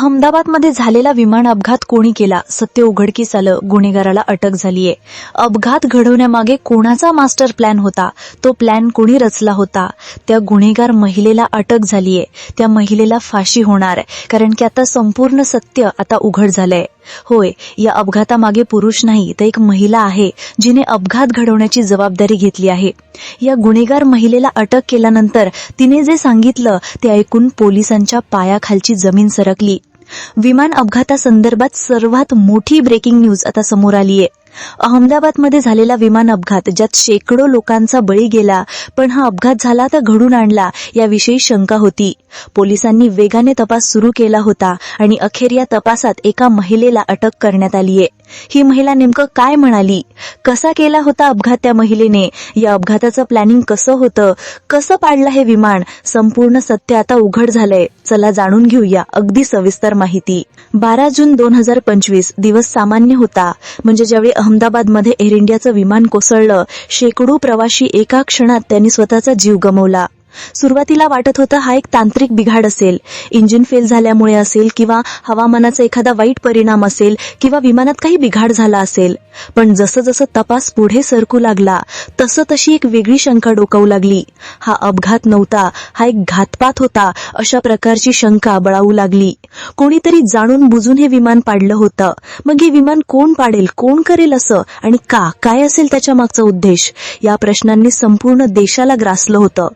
अहमदाबादमध्ये झालेला विमान अपघात कोणी केला? सत्य उघडकीस आलं गुन्हेगाराला अटक झालीय. अपघात घडवण्यामागे कोणाचा मास्टर प्लॅन होता? तो प्लॅन कोणी रचला होता? त्या गुन्हेगार महिलेला अटक झालीय. त्या महिलेला फाशी होणार आहे. कारण की आता संपूर्ण सत्य आता उघड झालंय. होय या अपघातामागे पुरुष नाही तर एक महिला आहे जिने अपघात घडवण्याची जबाबदारी घेतली आहे. या गुन्हेगार महिलेला अटक केल्यानंतर तिने जे सांगितलं ते ऐकून पोलिसांच्या पायाखालची जमीन सरकली. विमान अपघातासंदर्भात सर्वात मोठी ब्रेकिंग न्यूज आता समोर आलीय. अहमदाबादमध्ये झालेला विमान अपघात ज्यात शेकडो लोकांचा बळी गेला पण हा अपघात झाला तर घडून आणला याविषयी शंका होती. पोलिसांनी वेगाने तपास सुरू केला होता आणि अखेर या तपासात एका महिलेला अटक करण्यात आलीय ही महिला नेमकं काय म्हणाली? कसा केला होता अपघात त्या महिलेने? या अपघाताचं प्लॅनिंग कसं होतं? कसं पाडलं हे विमान? संपूर्ण सत्य आता उघड झालंय. चला जाणून घेऊया अगदी सविस्तर माहिती. बारा जून दोन हजार पंचवीस दिवस सामान्य होता. म्हणजे ज्यावेळी अहमदाबादमध्ये एअर इंडियाचं विमान कोसळलं. शेकडो प्रवाशी एका क्षणात त्यांनी स्वतःचा जीव गमावला. सुरुवातीला वाटत होतं हा एक तांत्रिक बिघाड असेल. इंजिन फेल झाल्यामुळे असेल किंवा हवामानाचा एखादा वाईट परिणाम असेल किंवा विमानात काही बिघाड झाला असेल. पण जसं जसं तपास पुढे सरकू लागला तसं तशी एक वेगळी शंका डोकावू लागली. हा अपघात नव्हता हा एक घातपात होता अशा प्रकारची शंका बळावू लागली. कोणीतरी जाणून बुजून हे विमान पाडलं होतं. मग हे विमान कोण पाडेल कोण करेल असं आणि का काय असेल त्याच्या मागचा उद्देश? या प्रश्नांनी संपूर्ण देशाला ग्रासलं होतं.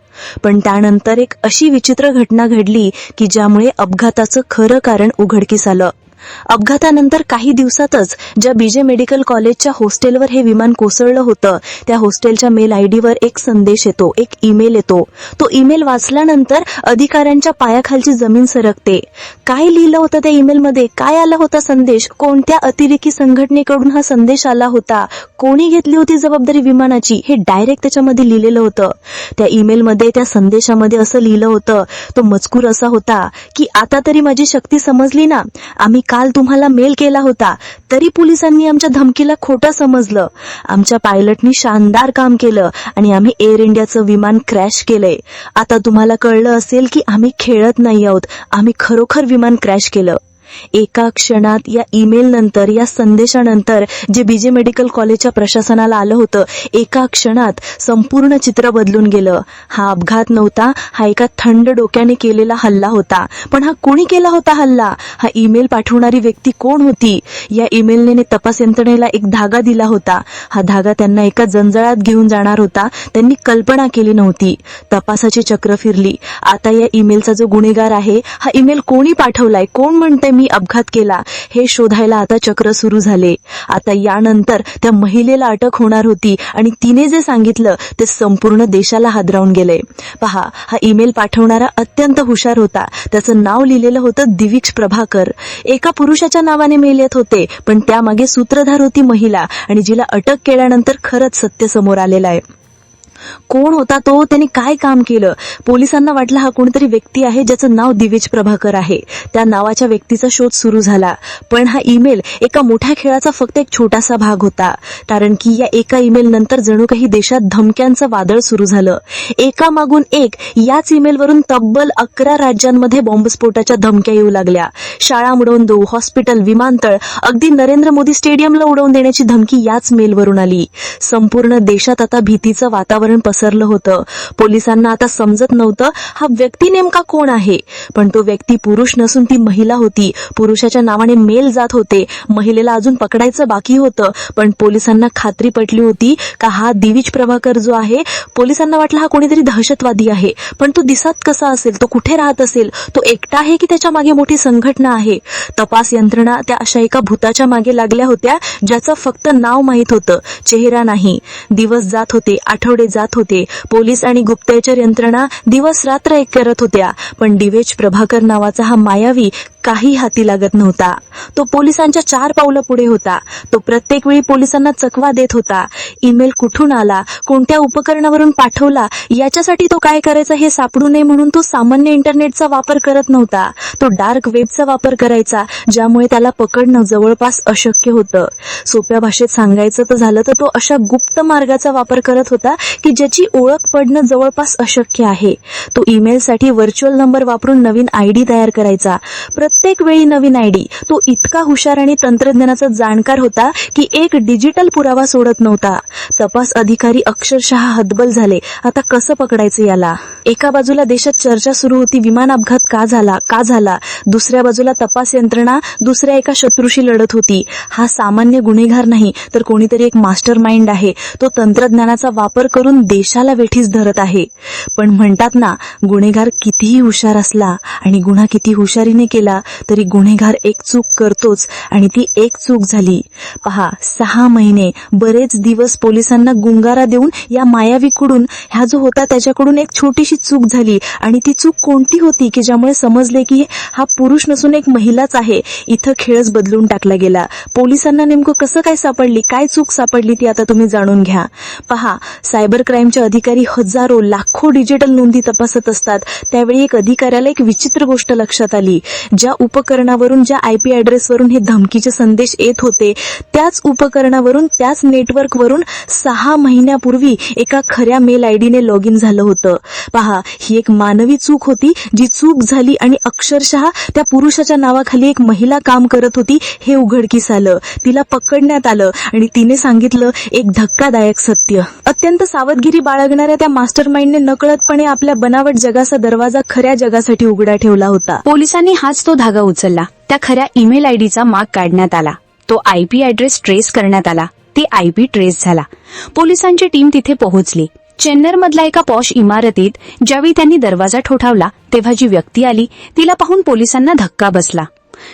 पण त्यानंतर एक अशी विचित्र घटना घडली की ज्यामुळे अपघाताचं खरं कारण उघडकीस आलं. अपघातानंतर काही दिवसातच ज्या बीजे मेडिकल कॉलेजच्या हॉस्टेलवर हे विमान कोसळलं होतं त्या हॉस्टेलच्या मेल आयडीवर एक संदेश येतो एक ईमेल येतो. तो ईमेल वाचल्यानंतर अधिकाऱ्यांच्या पायाखालची जमीन सरकते. काय लिहिलं होतं त्या ईमेलमध्ये? काय आला होता संदेश? कोणत्या अतिरेकी संघटनेकडून हा संदेश आला होता? कोणी घेतली होती जबाबदारी विमानाची? हे डायरेक्ट त्याच्यामध्ये लिहिलेलं होतं. त्या ईमेलमध्ये त्या संदेशामध्ये असं लिहिलं होतं. तो मजकूर असा होता की आता तरी माझी शक्ती समजली ना. आम्ही काल तुम्हाला मेल केला होता तरी पोलिसांनी आमच्या धमकीला खोटं समजलं. आमच्या पायलटनी शानदार काम केलं आणि आम्ही एअर इंडियाचं विमान क्रॅश केलंय. आता तुम्हाला कळलं असेल की आम्ही खेळत नाही आहोत आम्ही खरोखर विमान क्रॅश केलं. एका क्षणात या ईमेल नंतर या संदेशानंतर जे बीजे मेडिकल कॉलेजच्या प्रशासनाला आलं होतं एका क्षणात संपूर्ण चित्र बदलून गेलं. हा अपघात नव्हता हा एका थंड डोक्याने केलेला हल्ला होता. पण हा कोणी केला होता हल्ला? हा ईमेल पाठवणारी व्यक्ती कोण होती? या ईमेलने तपास यंत्रणेला एक धागा दिला होता. हा धागा त्यांना एका जंजाळात घेऊन जाणार होता. त्यांनी कल्पना केली नव्हती. तपासाची चक्र फिरली. आता या ईमेलचा जो गुन्हेगार आहे हा ईमेल कोणी पाठवलाय? कोण म्हणते मी अपघात केला. हे शोधायला आता चक्र सुरू झाले. आता यानंतर त्या महिलेला अटक होणार होती आणि तिने जे सांगितलं ते संपूर्ण देशाला हादरावून गेले. पहा हा ईमेल पाठवणारा अत्यंत हुशार होता. त्याचं नाव लिहिलेलं होतं दिविक्ष प्रभाकर. एका पुरुषाच्या नावाने मेल येत होते पण त्यामागे सूत्रधार होती महिला आणि जिला अटक केल्यानंतर खरंच सत्य समोर आलेलं आहे. कोण होता तो? त्यांनी काय काम केलं? पोलिसांना वाटला हा कोणतरी व्यक्ती आहे ज्याचं नाव दिवेज प्रभाकर आहे. त्या नावाच्या व्यक्तीचा शोध सुरू झाला. पण हा ईमेल एका मोठ्या खेळाचा फक्त एक छोटासा भाग होता. कारण की या एका ईमेल नंतर जणू काही देशात धमक्यांचं वादळ सुरू झालं. एका मागून एक याच ईमेलवरून तब्बल अकरा राज्यांमध्ये बॉम्बस्फोटाच्या धमक्या येऊ लागल्या. शाळा उडवून देऊ हॉस्पिटल विमानतळ अगदी नरेंद्र मोदी स्टेडियमला उडवून देण्याची धमकी याच मेलवरून आली. संपूर्ण देशात आता भीतीचं वातावरण पसरलं होतं. पोलिसांना आता समजत नव्हतं हा व्यक्ती नेमका कोण आहे. पण तो व्यक्ती पुरुष नसून ती महिला होती. पुरुषाच्या नावाने मेल जात होते. महिलेला अजून पकडायचं बाकी होतं. पण पोलिसांना खात्री पटली होती का हा दिविज प्रभाकर जो आहे पोलिसांना वाटलं हा कोणीतरी दहशतवादी आहे. पण तो दिसत कसा असेल तो कुठे राहत असेल तो एकटा आहे की त्याच्यामागे मोठी संघटना आहे? तपास यंत्रणा त्या अशा एका भूताच्या मागे लागल्या होत्या ज्याचं फक्त नाव माहीत होतं चेहरा नाही. दिवस जात होते आठवडे जात होते. पोलीस आणि गुप्तचर यंत्रणा दिवस रात्र एक करत होत्या. पण दिवेश प्रभाकर नावाचा हा मायावी काही हाती लागत नव्हता. तो पोलिसांच्या चार पावलं पुढे होता. तो प्रत्येक वेळी पोलिसांना चकवा देत होता. ईमेल कुठून आला? कोणत्या उपकरणावरून पाठवला? याच्यासाठी तो काय करायचा हे सापडू नये म्हणून तो सामान्य इंटरनेटचा वापर करत नव्हता. तो डार्क वेबचा वापर करायचा ज्यामुळे त्याला पकडणं जवळपास अशक्य होतं. सोप्या भाषेत सांगायचं तर झालं तर तो अशा गुप्त मार्गाचा वापर करत होता की ज्याची ओळख पडणं जवळपास अशक्य आहे. तो ईमेलसाठी व्हर्च्युअल नंबर वापरून नवीन आयडी तयार करायचा. प्रत्येक वेळी नवीन आयडी. तो इतका हुशार आणि तंत्रज्ञानाचा जाणकार होता की एक डिजिटल पुरावा सोडत नव्हता. तपास अधिकारी अक्षरशः हतबल झाले. आता कसं पकडायचं याला? एका बाजूला देशात चर्चा सुरू होती विमान अपघात का झाला का झाला? दुसऱ्या बाजूला तपास यंत्रणा दुसऱ्या एका शत्रूशी लढत होती. हा सामान्य गुन्हेगार नाही तर कोणीतरी एक मास्टर माइंड आहे. तो तंत्रज्ञानाचा वापर करून देशाला वेठीस धरत आहे. पण म्हणतात ना गुन्हेगार कितीही हुशार असला आणि गुन्हा किती हुशारीने केला तरी गुन्हेगार एक चूक करतोच आणि ती एक चूक झाली. पहा सहा महिने बरेच दिवस पोलीस पोलिसांना गुंगारा देऊन या मायावीकडून हा जो होता त्याच्याकडून एक छोटीशी चूक झाली. आणि ती चूक कोणती होती की ज्यामुळे समजले की हा पुरुष नसून एक महिलाच आहे इथं खेळच बदलून टाकला गेला. पोलिसांना नेमकं कसं काय सापडली काय चूक सापडली ती आता तुम्ही जाणून घ्या. पहा सायबर क्राईमचे अधिकारी हजारो लाखो डिजिटल नोंदी तपासत असतात. त्यावेळी एक अधिकाऱ्याला एक विचित्र गोष्ट लक्षात आली. ज्या उपकरणावरून ज्या आयपी पी हे धमकीचे संदेश येत होते त्याच उपकरणावरून त्याच नेटवर्कवरून सहा महिन्यापूर्वी एका खऱ्या मेल आय डीने लॉग इन झालं होतं. पहा ही एक मानवी चूक होती जी चूक झाली आणि अक्षरशः त्या पुरुषाच्या नावाखाली एक महिला काम करत होती हे उघडकीस आलं. तिला पकडण्यात आलं आणि तिने सांगितलं एक धक्कादायक सत्य. अत्यंत सावधगिरी बाळगणाऱ्या त्या मास्टर माइंडने नकळतपणे आपल्या बनावट जगाचा दरवाजा खऱ्या जगासाठी उघडा ठेवला होता. पोलिसांनी हाच तो धागा उचलला. त्या खऱ्या ईमेल आयडीचा माग काढण्यात आला. तो आयपी ऍड्रेस ट्रेस करण्यात आला. ती आयपी ट्रेस झाला. पोलिसांची टीम तिथे पोहोचली. चेन्नर मधल्या एका पॉश इमारतीत ज्यावेळी त्यांनी दरवाजा ठोठावला तेव्हा जी व्यक्ती आली तिला पाहून पोलिसांना धक्का बसला.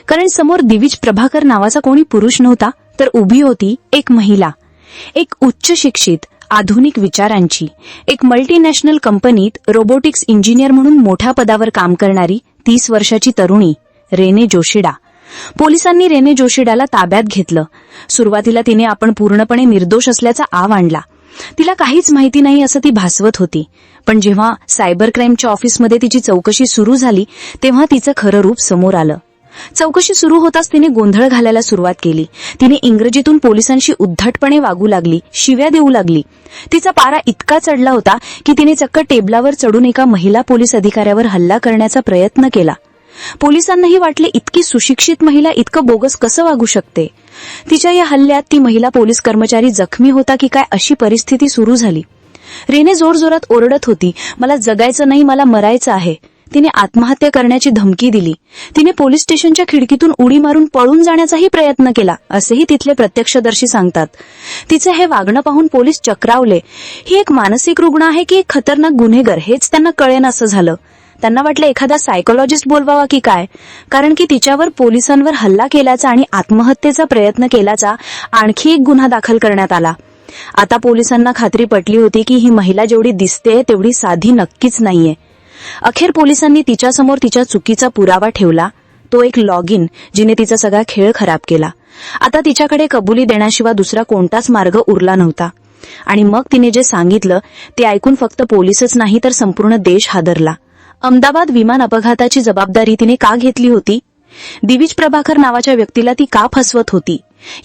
कारण समोर दिविज प्रभाकर नावाचा कोणी पुरुष नव्हता तर उभी होती एक महिला. एक उच्च शिक्षित आधुनिक विचारांची एक मल्टीनॅशनल कंपनीत रोबोटिक्स इंजिनियर म्हणून मोठ्या पदावर काम करणारी तीस वर्षाची तरुणी रेने जोशिडा. पोलिसांनी रेने जोशीडाला ताब्यात घेतलं. सुरुवातीला तिने आपण पूर्णपणे निर्दोष असल्याचा आव आणला. तिला काहीच माहिती नाही असं ती भासवत होती. पण जेव्हा सायबर क्राईमच्या ऑफिसमध्ये तिची चौकशी सुरू झाली तेव्हा तिचं खरं रूप समोर आलं. चौकशी सुरू होताच तिने गोंधळ घालायला सुरुवात केली. तिने इंग्रजीतून पोलिसांशी उद्धटपणे वागू लागली शिव्या देऊ लागली. तिचा पारा इतका चढला होता की तिने चक्क टेबलावर चढून एका महिला पोलीस अधिकाऱ्यावर हल्ला करण्याचा प्रयत्न केला. पोलिसांनाही वाटले इतकी सुशिक्षित महिला इतकं बोगस कसं वागू शकते? तिच्या या हल्ल्यात ती महिला पोलीस कर्मचारी जखमी होता की काय अशी परिस्थिती सुरू झाली. रेने जोरजोरात ओरडत होती मला जगायचं नाही मला मरायचं आहे. तिने आत्महत्या करण्याची धमकी दिली. तिने पोलीस स्टेशनच्या खिडकीतून उडी मारून पळून जाण्याचाही प्रयत्न केला असेही तिथले प्रत्यक्षदर्शी सांगतात. तिचे हे वागणं पाहून पोलीस चक्रावले. ही एक मानसिक रुग्ण आहे की एक खतरनाक गुन्हेगार हेच त्यांना कळेन असं झालं. त्यांना वाटलं एखादा सायकोलॉजिस्ट बोलवावा की काय? कारण की तिच्यावर पोलिसांवर हल्ला केल्याचा आणि आत्महत्येचा प्रयत्न केल्याचा आणखी एक गुन्हा दाखल करण्यात आला. आता पोलिसांना खात्री पटली होती की ही महिला जेवढी दिसते तेवढी साधी नक्कीच नाहीये. अखेर पोलिसांनी तिच्यासमोर तिच्या चुकीचा पुरावा ठेवला. तो एक लॉग इन जिने तिचा सगळा खेळ खराब केला. आता तिच्याकडे कबुली देण्याशिवाय दुसरा कोणताच मार्ग उरला नव्हता. आणि मग तिने जे सांगितलं ते ऐकून फक्त पोलीसच नाही तर संपूर्ण देश हादरला. अहमदाबाद विमान अपघाताची जबाबदारी तिने का घेतली होती? दिविज प्रभाकर नावाच्या व्यक्तीला ती का फसवत होती?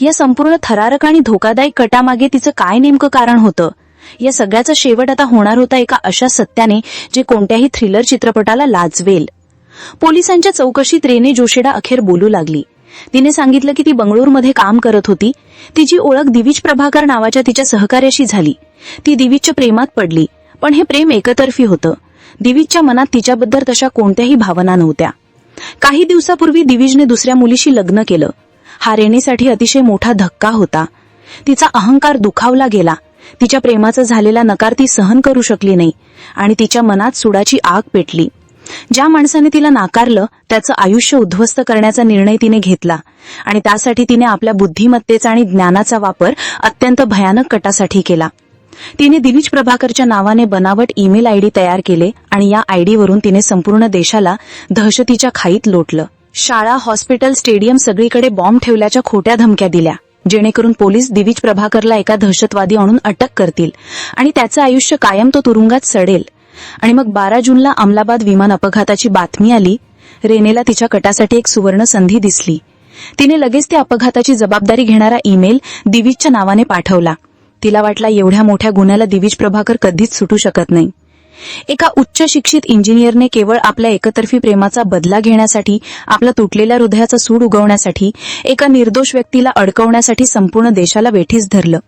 या संपूर्ण थरारक आणि धोकादायक कटामागे तिचं काय नेमकं कारण होतं? या सगळ्याचा शेवट आता होणार होता एका अशा सत्याने जे कोणत्याही थ्रिलर चित्रपटाला लाजवेल. पोलिसांच्या चौकशीत रेने जोशेडा अखेर बोलू लागली. तिने सांगितलं की ती बंगळूरमध्ये काम करत होती. तिची ओळख दिविज प्रभाकर नावाच्या तिच्या सहकार्याशी झाली. ती दिविजच्या प्रेमात पडली. पण हे प्रेम एकतर्फी होतं. दिविजच्या मनात तिच्याबद्दल तशा कोणत्याही भावना नव्हत्या. काही दिवसापूर्वी दिविजने दुसऱ्या मुलीशी लग्न केलं. हा रेणीसाठी अतिशय मोठा धक्का होता. तिचा अहंकार दुखावला गेला. तिच्या प्रेमाचा झालेला नकार ती सहन करू शकली नाही आणि तिच्या मनात सुडाची आग पेटली. ज्या माणसाने तिला नाकारलं त्याचं आयुष्य उद्ध्वस्त करण्याचा निर्णय तिने घेतला आणि त्यासाठी तिने आपल्या बुद्धिमत्तेचा आणि ज्ञानाचा वापर अत्यंत भयानक कटासाठी केला. तिने दिविज प्रभाकरच्या नावाने बनावट ईमेल आयडी तयार केले आणि या आयडीवरून तिने संपूर्ण देशाला दहशतीच्या खाईत लोटलं. शाळा हॉस्पिटल स्टेडियम सगळीकडे बॉम्ब ठेवल्याच्या खोट्या धमक्या दिल्या जेणेकरून पोलीस दिविज प्रभाकरला एका दहशतवादी आणून अटक करतील आणि त्याचं आयुष्य कायम तो तुरुंगात सडेल. आणि मग बारा जूनला अमलाबाद विमान अपघाताची बातमी आली रेनेला तिच्या कटासाठी एक सुवर्ण संधी दिसली. तिने लगेच त्या अपघाताची जबाबदारी घेणारा ईमेल दिवीजच्या नावाने पाठवला. तिला वाटला एवढ्या मोठ्या गुन्ह्याला दिवीज प्रभाकर कधीच सुटू शकत नाही. एका उच्च शिक्षित इंजिनियरने केवळ आपल्या एकतर्फी प्रेमाचा बदला घेण्यासाठी आपल्या तुटलेल्या हृदयाचा सूड उगवण्यासाठी एका निर्दोष व्यक्तीला अडकवण्यासाठी संपूर्ण देशाला वेठीस धरलं.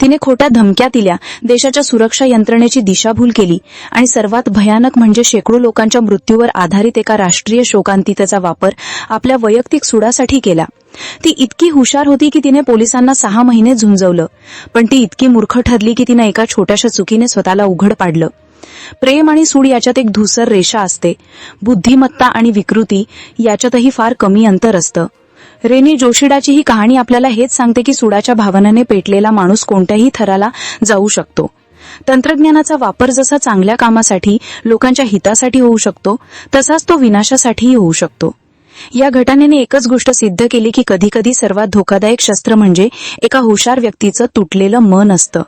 तिने खोट्या धमक्या दिल्या देशाच्या सुरक्षा यंत्रणेची दिशाभूल केली आणि सर्वात भयानक म्हणजे शेकडो लोकांच्या मृत्यूवर आधारित एका राष्ट्रीय शोकांतितेचा वापर आपल्या वैयक्तिक सुडासाठी केला. ती इतकी हुशार होती की तिने पोलिसांना सहा महिने झुंजवलं पण ती इतकी मूर्ख ठरली की तिने एका छोट्याशा चुकीने स्वतःला उघड पाडलं. प्रेम आणि सूड याच्यात एक धुसर रेषा असते. बुद्धिमत्ता आणि विकृती याच्यातही फार कमी अंतर असतं. रेनी जोशिडाची ही कहाणी आपल्याला हेच सांगते की सुडाच्या भावनाने पेटलेला माणूस कोणत्याही थराला जाऊ शकतो. तंत्रज्ञानाचा वापर जसा चांगल्या कामासाठी लोकांच्या हितासाठी होऊ शकतो तसाच तो विनाशासाठीही होऊ शकतो. या घटनेने एकच गोष्ट सिद्ध केली की कधीकधी सर्वात धोकादायक शस्त्र म्हणजे एका हुशार व्यक्तीचं तुटलेलं मन असतं.